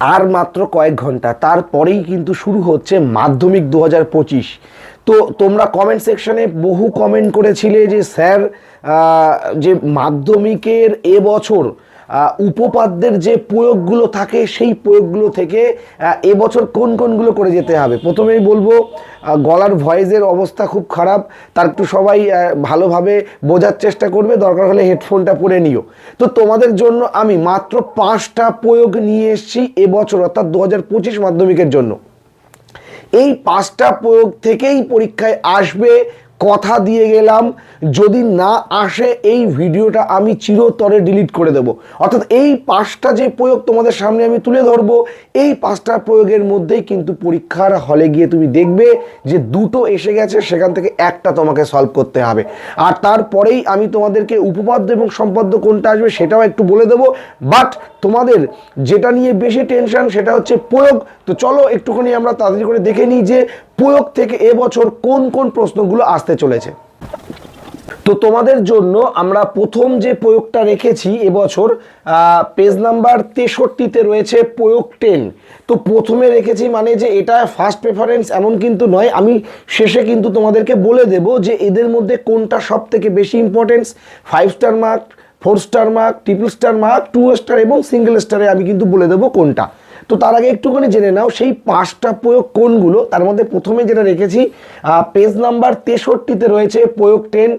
আর মাত্র কয়েক ঘণ্টা। তারপরেই কিন্তু শুরু হচ্ছে মাধ্যমিক দু হাজার পঁচিশ। তো তোমরা কমেন্ট সেকশনে বহু কমেন্ট করেছিলে যে স্যার যে মাধ্যমিকের এবছর আহ, উপপাদ্যের যে প্রয়োগগুলো থাকে, সেই প্রয়োগগুলো থেকে এবছর কোন কোনগুলো করে যেতে হবে? প্রথমেই বলব গলার ভয়েসের অবস্থা খুব খারাপ। তার একটু সবাই ভালোভাবে বোঝার চেষ্টা করবে। দরকার হলে হেডফোনটা পরে নিও। তো তোমাদের জন্য আমি মাত্র পাঁচটা প্রয়োগ নিয়ে এসেছি এবছর, অর্থাৎ দু হাজার পঁচিশ মাধ্যমিকের জন্য। এই পাঁচটা প্রয়োগ থেকেই পরীক্ষায় আসবে কথা দিয়ে গেলাম, যদি না আসে এই ভিডিওটা আমি চিরতরে ডিলিট করে দেব। অর্থাৎ এই পাঁচটা যে প্রয়োগ তোমাদের সামনে আমি তুলে ধরবো, এই পাঁচটা প্রয়োগের মধ্যেই কিন্তু পরীক্ষার হলে গিয়ে তুমি দেখবে যে দুটো এসে গেছে, সেখান থেকে একটা তোমাকে সলভ করতে হবে। আর তারপরেই আমি তোমাদেরকে উপপাদ্য এবং সম্পাদ্য কোনটা আসবে সেটাও একটু বলে দেবো। বাট তোমাদের যেটা নিয়ে বেশি টেনশন সেটা হচ্ছে প্রয়োগ। তো চলো একটুখানি আমরা তাড়াতাড়ি করে দেখে নিই যে প্রয়োগ থেকে এবছর কোন কোন প্রশ্নগুলো আসতে চলেছে? তো তোমাদের জন্য আমরা প্রথম যে প্রয়োগটা রেখেছি এবছর পেজ নাম্বার তেষট্টিতে রয়েছে প্রয়োগ টেন তো প্রথমে রেখেছি মানে যে এটা ফার্স্ট প্রেফারেন্স এমন কিন্তু নয়, আমি শেষে কিন্তু তোমাদেরকে বলে দেব যে এদের মধ্যে কোনটা সব থেকে বেশি importance five star mark four star mark triple star mark two star এবং সিঙ্গেল স্টারে আমি কিন্তু বলে দেবো কোনটা। তো তার আগে একটুখানি জেনে নাও, সেই পাঁচটা প্রয়োগ কোনগুলো? তার মধ্যে প্রথমে যেটা রেখেছি পেজ নাম্বার তেষট্টিতে রয়েছে, প্রয়োগ টেন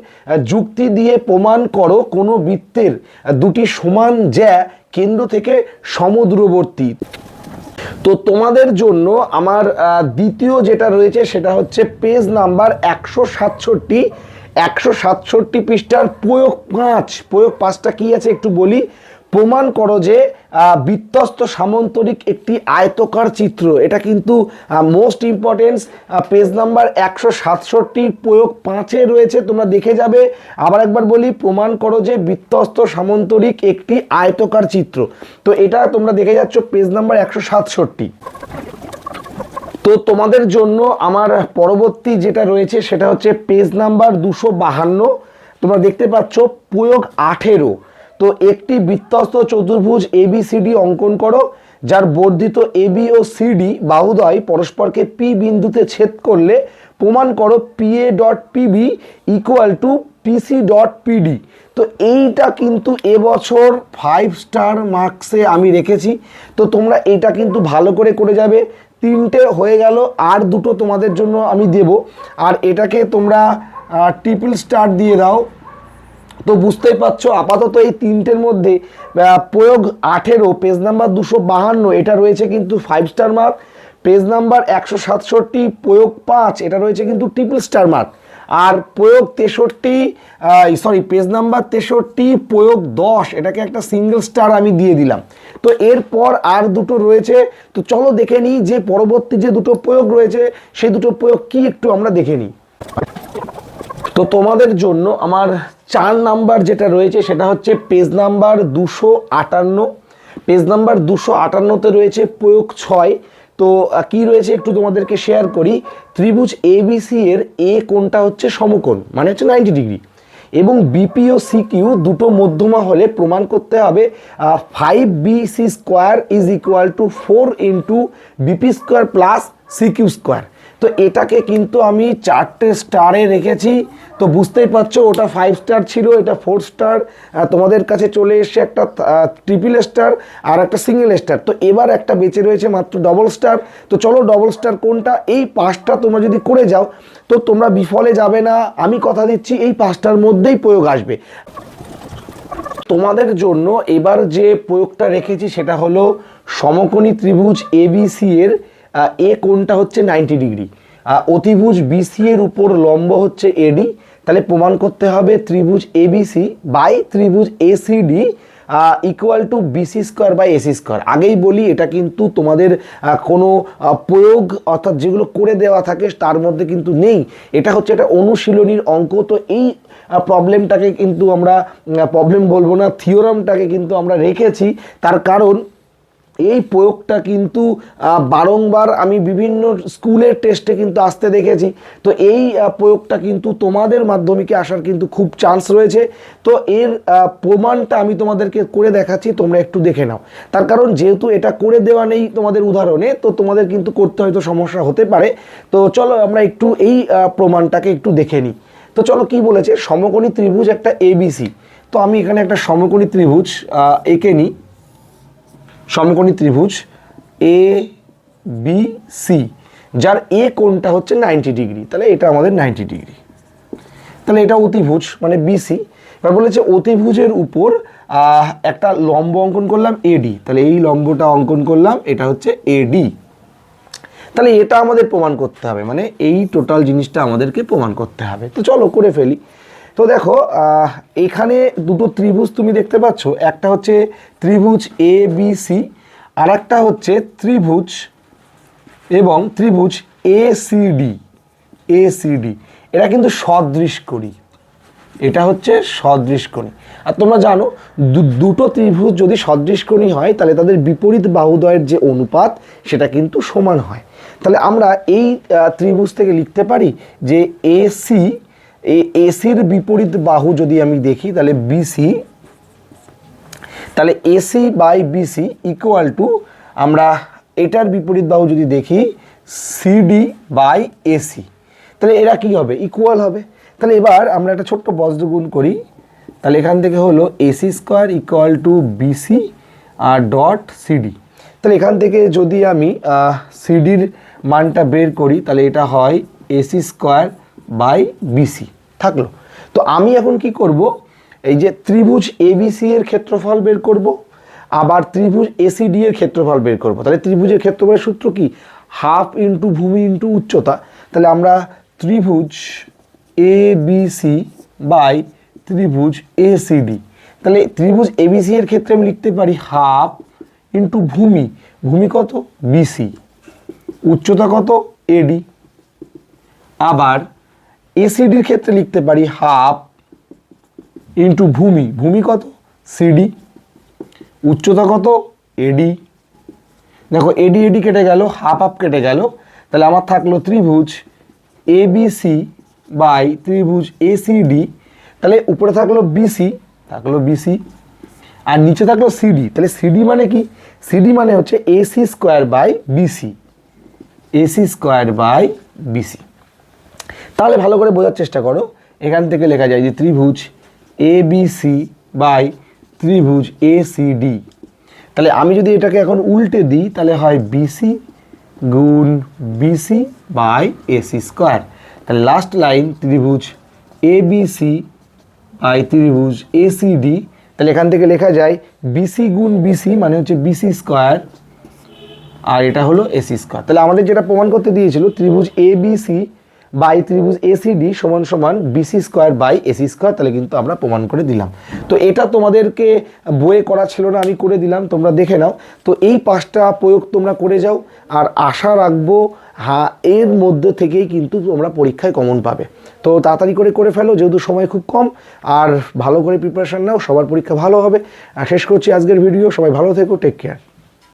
যুক্তি দিয়ে প্রমাণ করো কোনো বৃত্তের দুটি সমান জ্যা কেন্দ্র থেকে সমুদ্রবর্তী। তো তোমাদের জন্য আমার দ্বিতীয় যেটা রয়েছে সেটা হচ্ছে পেজ নাম্বার একশো সাতষট্টি। একশো সাতষট্টি পৃষ্ঠার প্রয়োগ পাঁচ। প্রয়োগ পাঁচটা কি আছে একটু বলি? প্রমাণ করো যে বৃত্তস্ত সামন্তরিক একটি আয়তকার চিত্র। এটা কিন্তু মোস্ট ইম্পর্টেন্স পেজ নাম্বার একশো সাতষট্টি, প্রয়োগ পাঁচে রয়েছে, তোমরা দেখে যাবে। আবার একবার বলি, প্রমাণ করো যে বৃত্তস্ত সামন্তরিক একটি আয়তকার চিত্র। তো এটা তোমরা দেখে যাচ্ছ পেজ নাম্বার একশো সাতষট্টি। তো তোমাদের জন্য আমার পরবর্তী যেটা রয়েছে, সেটা হচ্ছে পেজ নাম্বার দুশো বাহান্ন। তোমরা দেখতে পাচ্ছ, প্রয়োগ আঠেরো। তো একটি বৃত্তস্ত চতুর্ভুজ এবিসিডি অঙ্কন করো, যার বর্ধিত এবি ও সিডি বাহুদয় পরস্পরকে পি বিন্দুতে ছেদ করলে প্রমাণ করো P A dot PB equal to PC dot PD তো এইটা কিন্তু এবছর ফাইভ স্টার মার্কসে আমি রেখেছি। তো তোমরা এইটা কিন্তু ভালো করে করে যাবে। তিনটে হয়ে গেল, আর দুটো তোমাদের জন্য আমি দেব। আর এটাকে তোমরা ট্রিপল স্টার দিয়ে দাও। তো বুঝতেই পারছ, আপাতত এই তিনটের মধ্যে প্রয়োগ আঠেরো পেজ নাম্বার দুশো বাহান্ন, এটা রয়েছে কিন্তু five star mark page number একশো সাতষট্টি, প্রয়োগ পাঁচ, এটা রয়েছে কিন্তু ট্রিপল স্টার মার্ক আর প্রয়োগ তেষট্টি সরি পেজ নাম্বার তেষট্টি, প্রয়োগ দশ, এটাকে একটা সিঙ্গেল স্টার আমি দিয়ে দিলাম। তো এরপর আর দুটো রয়েছে, তো চলো দেখে নিই যে পরবর্তী যে দুটো প্রয়োগ রয়েছে, সেই দুটো প্রয়োগ কি একটু আমরা দেখে নিই। তো তোমাদের জন্য আমার চার নাম্বার যেটা রয়েছে সেটা হচ্ছে পেজ নাম্বার দুশো আটান্ন। পেজ নাম্বার দুশো আটান্নতে রয়েছে প্রয়োগ ছয়। তো কি রয়েছে একটু তোমাদেরকে শেয়ার করি। ত্রিভুজ এবিসি এর এ কোনটা হচ্ছে সমকোণ মানে হচ্ছে নাইনটি ডিগ্রি এবং বিপি ও সিকিউ দুটো মধ্যমা হলে প্রমাণ করতে হবে five B C square is equal to four into BP square plus CQ square তো এটাকে কিন্তু আমি চারটে স্টারে রেখেছি। তো বুঝতেই পারছ, ওটা ফাইভ স্টার ছিল, এটা ফোর স্টার তোমাদের কাছে চলে এসছে একটা ট্রিপল স্টার আর একটা সিঙ্গেল স্টার তো এবার একটা বেঁচে রয়েছে মাত্র ডবল স্টার তো চলো ডবল স্টার কোনটা? এই পাঁচটা তোমরা যদি করে যাও, তো তোমরা বিফলে যাবে না। আমি কথা দিচ্ছি, এই পাঁচটার মধ্যেই প্রয়োগ আসবে। তোমাদের জন্য এবার যে প্রয়োগটা রেখেছি সেটা হলো সমকোণী ত্রিভুজ এবিসি এর এ কোণটা হচ্ছে নাইনটি ডিগ্রি অতিভুজ বিসি এর উপর লম্ব হচ্ছে এডি তাহলে প্রমাণ করতে হবে ত্রিভুজ এবিসি বাই ত্রিভুজ ACD equal to BC square by AC square আগেই বলি, এটা কিন্তু তোমাদের কোনো প্রয়োগ অর্থাৎ যেগুলো করে দেওয়া থাকে তার মধ্যে কিন্তু নেই। এটা হচ্ছে একটা অনুশীলনীর অঙ্ক। তো এই প্রবলেমটাকে কিন্তু আমরা প্রবলেম বলব না থিওরামটাকে কিন্তু আমরা রেখেছি। তার কারণ এই প্রয়োগটা কিন্তু বারংবার আমি বিভিন্ন স্কুলের টেস্টে কিন্তু আসতে দেখেছি। তো এই প্রয়োগটা কিন্তু তোমাদের মাধ্যমিকে আসার কিন্তু খুব চান্স রয়েছে। তো এর প্রমাণটা আমি তোমাদেরকে করে দেখাচ্ছি, তোমরা একটু দেখে নাও। তার কারণ যেহেতু এটা করে দেওয়া নেই তোমাদের উদাহরণে, তো তোমাদের কিন্তু করতে হয়তো সমস্যা হতে পারে। তো চলো আমরা একটু এই প্রমাণটাকে একটু দেখে নিই। তো চলো কি বলেছে? সমকোণী ত্রিভুজ একটা এবিসি তো আমি এখানে একটা সমকোণী ত্রিভুজ এঁকে নিই। সমকোণী ত্রিভুজ এ বি সি যার এ কোণটা হচ্ছে নাইনটি ডিগ্রি তাহলে এটা আমাদের নাইনটি ডিগ্রি তাহলে এটা অতিভুজ মানে বিসি এবার বলেছে অতিভুজের উপর একটা লম্ব অঙ্কন করলাম এডি তাহলে এই লম্বটা অঙ্কন করলাম, এটা হচ্ছে এডি তাহলে এটা আমাদের প্রমাণ করতে হবে মানে এই টোটাল জিনিসটা আমাদেরকে প্রমাণ করতে হবে। তো চলো করে ফেলি। তো দেখো এখানে দুটো ত্রিভুজ তুমি দেখতে পাচ্ছ। একটা হচ্ছে ত্রিভুজ এ বি সি আর একটা হচ্ছে ত্রিভুজ এবং ত্রিভুজ A C D A C D এরা কিন্তু সদৃশ করি। এটা হচ্ছে সদৃশকোণী আর তোমরা জানো দুটো ত্রিভুজ যদি সদৃশকোণী হয়, তাহলে তাদের বিপরীত বাহুদয়ের যে অনুপাত, সেটা কিন্তু সমান হয়। তাহলে আমরা এই ত্রিভুজ থেকে লিখতে পারি যে এসি এসির বিপরীত বাহু যদি আমি দেখি, তাহলে বিসি তাহলে AC by BC equal to আমরা এটার বিপরীত বাহু যদি দেখি সিডি বাই এসি তাহলে এরা কি হবে? ইকুয়াল হবে। তাহলে এবার আমরা একটা ছোট্ট বজ্রগুণ করি। তাহলে এখান থেকে হলো AC square equal to BC R dot CD তাহলে এখান থেকে যদি আমি সিডির মানটা বের করি, তাহলে এটা হয় এসি স্কোয়ার বাই বিসি থাকল। তো আমি এখন কি করব? এই যে ত্রিভুজ এবিসি এর ক্ষেত্রফল বের করব, আবার ত্রিভুজ এসিডি এর ক্ষেত্রফল বের করব। তাহলে ত্রিভুজের ক্ষেত্রফলের সূত্র কি? হাফ ইন্টু ভূমি ইন্টু উচ্চতা। তাহলে আমরা ত্রিভুজ এ বাই ত্রিভুজ এসিডি তাহলে ত্রিভুজ এবিসি এর ক্ষেত্রে আমি লিখতে পারি হাফ ইন্টু ভূমি। ভূমি কত? বিসি উচ্চতা কত? এডি আবার এসিডির ক্ষেত্রে লিখতে পারি হাফ ইন্টু ভূমি। ভূমি কত? সিডি উচ্চতা কত? এডি দেখো এডি এডি কেটে গেল হাফ হাফ কেটে গেল। তাহলে আমার থাকল ত্রিভুজ এ বিসি বাই ত্রিভুজ এসিডি তাহলে উপরে থাকল বিসি থাকল বিসি আর নিচে থাকল সিডি তাহলে সিডি মানে কি? সিডি মানে হচ্ছে AC square by BC AC square by BC তাহলে ভালো করে বোঝার চেষ্টা করো। এখান থেকে লেখা যায় যে ত্রিভুজ এ বি সি বাই ত্রিভুজ এ সি ডি তাহলে আমি যদি এটাকে এখন উল্টে দিই, তাহলে হয় বিসি গুণ বিসি বাই এসি স্কোয়ার তাহলে লাস্ট লাইন ত্রিভুজ এ বি সি বাই ত্রিভুজ এ সি ডি তাহলে এখান থেকে লেখা যায় বিসি গুণ বিসি মানে হচ্ছে বিসি স্কোয়ার আর এটা হলো এসি স্কোয়ার তাহলে আমাদের যেটা প্রমাণ করতে দিয়েছিল, ত্রিভুজ এ বি সি বাই ত্রিভুজ এসিডি সমান সমান BC square by AC square তাহলে কিন্তু আমরা প্রমাণ করে দিলাম। তো এটা তোমাদেরকে বইয়ে করা ছিল না, আমি করে দিলাম, তোমরা দেখে নাও। তো এই পাঁচটা প্রয়োগ তোমরা করে যাও, আর আশা রাখব হ্যাঁ এর মধ্যে থেকেই কিন্তু তোমরা পরীক্ষায় কমন পাবে। তো তাড়াতাড়ি করে করে ফেলো, যেহেতু সময় খুব কম, আর ভালো করে প্রিপারেশান নাও, সবার পরীক্ষা ভালো হবে। আর শেষ করছি আজকের ভিডিও সবাই ভালো থেকো টেক কেয়ার